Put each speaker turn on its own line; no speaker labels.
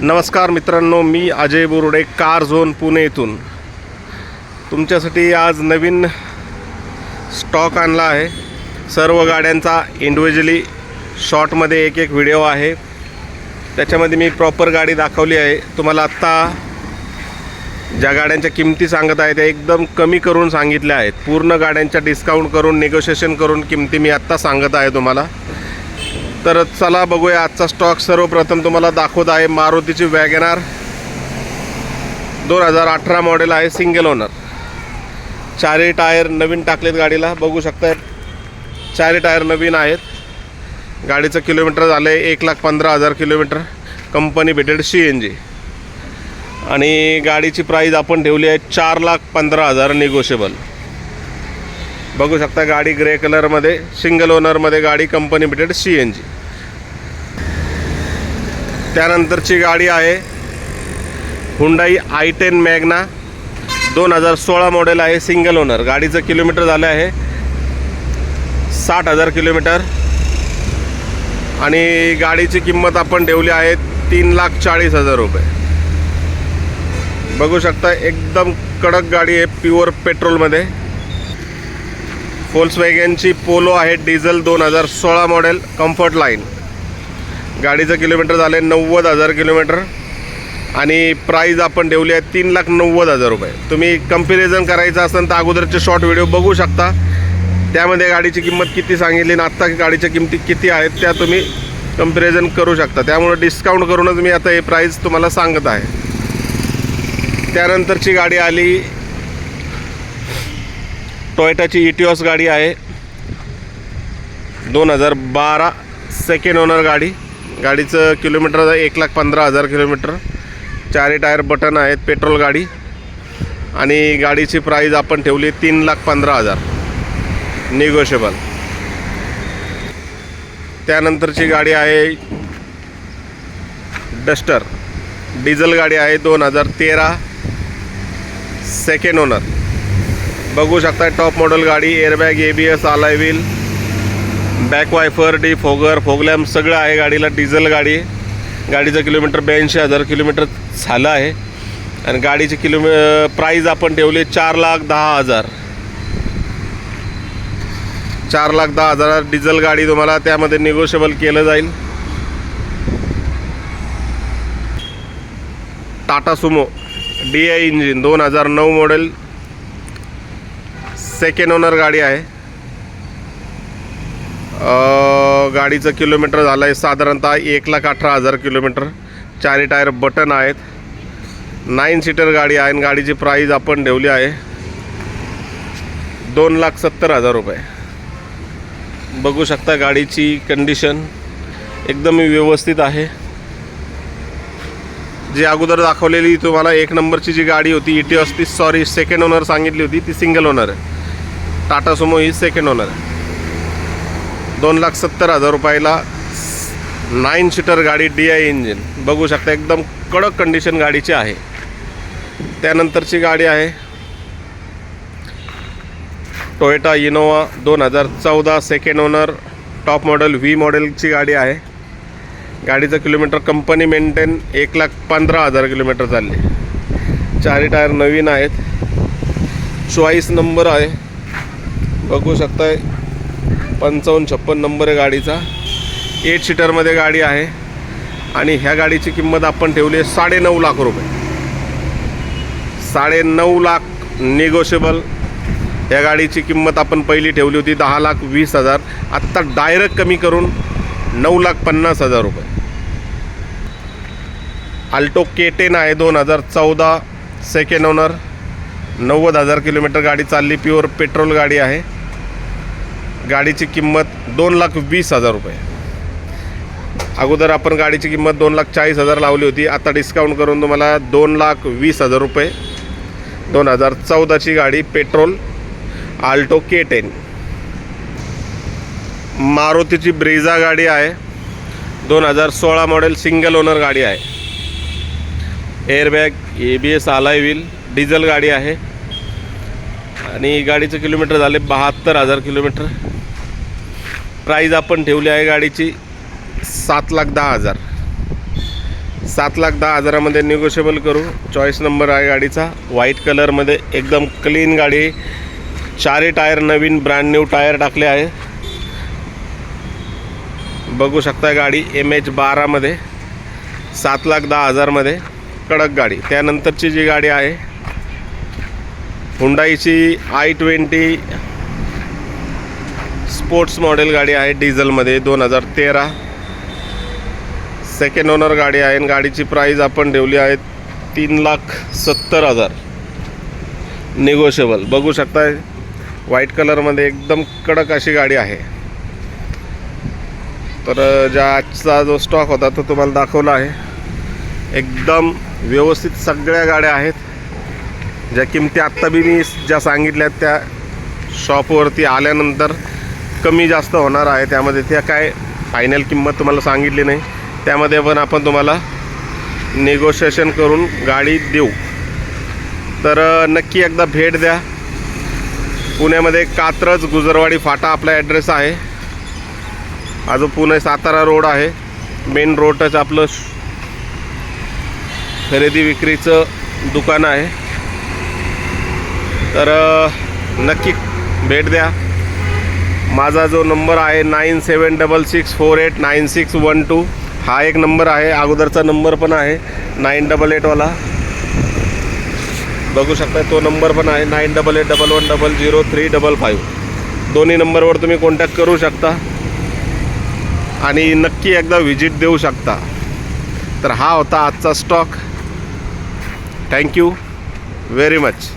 नमस्कार मित्रांनो मी अजय बोरुडे कार झोन पुणे येथून तुमच्यासाठी आज नवीन स्टॉक आणला आहे. सर्व गाड्यांचा इंडिव्हिज्युअली शॉर्टमध्ये एक एक व्हिडिओ आहे. त्याच्यामध्ये मी प्रॉपर गाडी दाखवली आहे. तुम्हाला आत्ता ज्या गाड्यांच्या किमती सांगत आहे त्या एकदम कमी करून सांगितल्या आहेत. पूर्ण गाड्यांच्या डिस्काउंट करून निगोशिएशन करून किमती मी आत्ता सांगत आहे तुम्हाला. तर चला बघूया आजचा स्टॉक सर्वप्रथम तुम्हाला दाखवत आहे मारुतीची वॅगनार दोन हजार अठरा मॉडेल आहे सिंगल ओनर चारही टायर नवीन टाकलेत गाडीला बघू शकताय. चारही टायर नवीन आहेत. गाडीचं किलोमीटर झालं आहे एक लाख पंधरा हजार kilometre company fitted C N G आणि गाडीची प्राईज आपण ठेवली आहे चार लाख पंधरा हजार निगोशिएबल बघू शकता गाडी ग्रे कलरमध्ये सिंगल ओनरमध्ये गाडी company fitted C N G त्यानंतरची गाडी आहे हुंडाई आय टेन मॅग्ना दोन हजार सोळा मॉडेल आहे सिंगल ओनर गाडीचं किलोमीटर झालं आहे साठ हजार किलोमीटर आणि गाडीची किंमत आपण ठेवली आहे तीन लाख चाळीस हजार रुपये. बघू शकता एकदम कडक गाडी आहे प्युअर पेट्रोलमध्ये फोल्सवॅगनची पोलो आहे डिझेल दोन हजार सोळा मॉडेल कम्फर्ट लाईन गाडीचं किलोमीटर झालं आहे नव्वद हजार किलोमीटर आणि प्राईज आपण ठेवली आहे तीन लाख नव्वद हजार रुपये. तुम्ही कंपॅरिझन करायचं असेल तर अगोदरचे शॉर्ट व्हिडिओ बघू शकता. त्यामध्ये गाडीची किंमत किती सांगितली आणि आत्ता गाडीच्या किमती किती आहेत त्या तुम्ही कंपॅरिझन करू शकता. त्यामुळे डिस्काउंट करूनच मी आता हे प्राईज तुम्हाला सांगत आहे. त्यानंतरची गाडी आली टोयोटाची इटिओस गाडी आहे. दोन हजार बारा सेकंड ओनर गाडी. गाडीचं किलोमीटर एक लाख पंधरा हजार किलोमीटर चारही टायर बटन आहेत पेट्रोल गाडी. आणि गाडीची प्राईज आपण ठेवली तीन लाख पंधरा हजार. निगोशिएबल त्यानंतरची गाडी आहे डस्टर डिझेल गाडी आहे दोन हजार तेरा सेकंड ओनर बघू शकता टॉप मॉडेल गाडी एअरबॅग ए बी एस आलाय wheel back wiper defogger fog lamp सगळं आहे गाडीला डिझेल गाडी. गाडीचं किलोमीटर ब्याऐंशी हजार किलोमीटर झालं आहे. आणि गाडीची किलोमी प्राईज आपण ठेवली चार लाख दहा हजार. चार लाख दहा हजार डिझेल गाडी तुम्हाला त्यामध्ये निगोशिएबल केलं जाईल. Tata Sumo D I engine दोन हजार नऊ मॉडेल सेकंड ओनर गाडी आहे. गाडीचं किलोमीटर झालं आहे साधारणतः एक लाख अठरा हजार किलोमीटर. चारी टायर बटन आहेत. नाईन सीटर गाडी आहे आणि गाडीची प्राईज आपण ठेवली आहे. दोन लाख सत्तर हजार रुपये. बघू शकता गाडीची कंडिशन एकदम व्यवस्थित आहे. जी अगोदर दाखवलेली तुम्हाला एक नंबरची जी गाडी होती इटिओस ती सॉरी सेकंड ओनर सांगितली होती ती सिंगल ओनर आहे. टाटा सुमो ही सेकंड ओनर आहे. दोन लाख सत्तर हजार रुपयाला नाईन सीटर गाडी डी आय इंजिन बघू शकता एकदम कडक कंडिशन गाडीची आहे. त्यानंतरची गाडी आहे. टोयोटा इनोवा दोन हजार चौदा second owner top model V मॉडेलची गाडी आहे. गाडीचं किलोमीटर कंपनी मेंटेन एक लाख पंधरा हजार किलोमीटर चालले. चारही टायर नवीन आहेत. चॉईस नंबर आहे. बघू शकताय. पंचावन्न छप्पन नंबर आहे गाडीचा. एट सीटरमध्ये गाडी आहे. आणि ह्या गाडीची किंमत आपण ठेवली आहे साडेनऊ लाख रुपये. साडेनऊ लाख निगोशिएबल या गाडीची किंमत आपण पहिली ठेवली होती दहा लाख वीस हजार. आत्ता डायरेक्ट कमी करून नऊ लाख पन्नास हजार रुपये. आल्टो के टेन आहे दोन हजार चौदा सेकंड ओनर नव्वद हजार किलोमीटर गाडी चालली. प्युअर पेट्रोल गाडी आहे. गाडीची किंमत दोन लाख वीस हजार रुपये. अगोदर आपण गाडीची किंमत दोन लाख चाळीस हजार लावली होती. आता डिस्काउंट करून तुम्हाला दोन लाख वीस हजार रुपये. दोन हजार चौदाची गाडी पेट्रोल आल्टो के टेन. मारुतीची ब्रेझा गाडी आहे. दोन हजार सोळा मॉडेल सिंगल ओनर गाडी आहे. एअरबॅग ए बी एस आलाय व्हील डिझेल गाडी आहे. आणि गाडीचं किलोमीटर झाले बहात्तर हजार किलोमीटर प्राईज आपण ठेवली आहे गाडीची सात लाख दहा हजार. सात लाख दहा हजारामध्ये निगोशिएबल करू. चॉईस नंबर आहे गाडीचा. व्हाईट कलरमध्ये एकदम क्लीन गाडी. चारही टायर नवीन ब्रँड न्यू टायर टाकले आहे. बघू शकता गाडी एम एच बारामध्ये सात लाख दहा हजारमध्ये कडक गाडी. त्यानंतरची जी गाडी आहे हुंडाईची आय ट्वेंटी स्पोर्ट्स मॉडेल गाडी आहे डिझेलमध्ये दोन हजार तेरा. सेकंड ओनर गाडी आहे आणि गाडीची प्राईज आपण ठेवली आहे तीन लाख सत्तर हजार. निगोशिएबल बघू शकताय व्हाईट कलरमध्ये एकदम कडक अशी गाडी आहे. तर ज्या आजचा जो स्टॉक होता तो तुम्हाला दाखवला आहे. एकदम व्यवस्थित सगळ्या गाड्या आहेत. ज्या किमती आत्ता बी मी ज्या सांगितल्या त्या शॉपवरती आल्यानंतर कमी जास्त होणार आहे. त्यामध्ये त्या काय फायनल किंमत तुम्हाला सांगितली नाही. त्यामध्ये पण आपण तुम्हाला निगोशिएशन करून गाडी देऊ. तर नक्की एकदा भेट द्या. पुण्यामध्ये कात्रज गुजरवाडी फाटा आपला ॲड्रेस आहे. अजून पुणे सातारा रोड आहे. मेन रोडच आपलं खरेदी विक्रीचं दुकान आहे. तर नक्की भेट द्या. माझा जो नंबर आहे nine seven double six four eight nine six one two हा एक नंबर आहे. अगोदरचा नंबर पण आहे नाईन डबल एटवाला बघू शकता तो नंबर पण आहे nine double eight double one double zero three double five. दोन्ही नंबरवर तुम्ही कॉन्टॅक्ट करू शकता आणि नक्की एकदा व्हिजिट देऊ शकता. तर हा होता आजचा स्टॉक थँक्यू व्हेरी मच